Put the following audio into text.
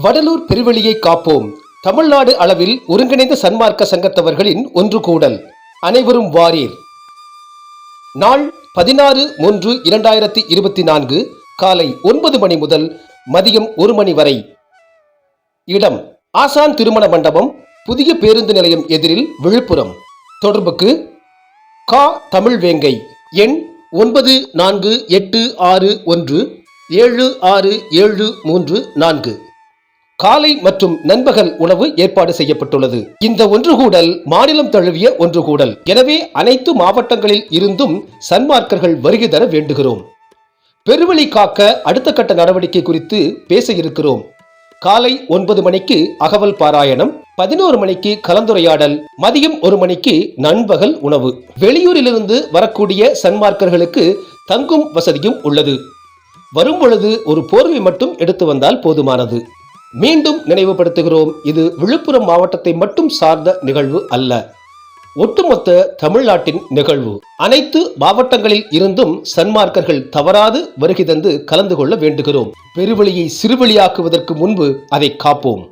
வடலூர் பெருவெளியை காப்போம். தமிழ்நாடு அளவில் ஒருங்கிணைந்த சன்மார்க்க சங்கத்தவர்களின் ஒன்று கூடல் அனைவரும் வாரீர். நாள் பதினாறு மூன்று இரண்டாயிரத்தி இருபத்தி நான்கு காலை ஒன்பது மணி முதல் மதியம் ஒரு மணி வரை. இடம் ஆசான் திருமண மண்டபம் புதிய பேருந்து நிலையம் எதிரில் விழுப்புரம். தொடர்புக்கு கா. தமிழ் வேங்கை எண் ஒன்பது நான்கு எட்டு ஆறு ஒன்று ஏழு ஆறு ஏழு மூன்று நான்கு. காலை மற்றும் நண்பகல் உணவு ஏற்பாடு செய்யப்பட்டுள்ளது. இந்த ஒன்றுகூடல் மாநிலம் தழுவிய ஒன்றுகூடல். எனவே அனைத்து மாவட்டங்களில் இருந்தும் சன்மார்க்கர்கள் வருகை தர வேண்டுகிறோம். பெருவழி காக்க அடுத்த கட்ட நடவடிக்கை குறித்து பேச இருக்கிறோம். காலை ஒன்பது மணிக்கு அகவல் பாராயணம் பதினோரு மணிக்கு கலந்துரையாடல் மதியம் ஒரு மணிக்கு நண்பகல் உணவு. வெளியூரிலிருந்து வரக்கூடிய சன்மார்க்கர்களுக்கு தங்கும் வசதியும் உள்ளது. வரும் பொழுது ஒரு போர்வை மட்டும் எடுத்து வந்தால் போதுமானது. மீண்டும் நினைவுபடுத்துகிறோம் இது விழுப்புரம் மாவட்டத்தை மட்டும் சார்ந்த நிகழ்வு அல்ல. ஒட்டுமொத்த தமிழ்நாட்டின் நிகழ்வு. அனைத்து மாவட்டங்களில் இருந்தும் சன்மார்க்கர்கள் தவறாது வருகை தந்து கலந்து கொள்ள வேண்டுகிறோம். பெருவழியை சிறுவழியாக்குவதற்கு முன்பு அதை காப்போம்.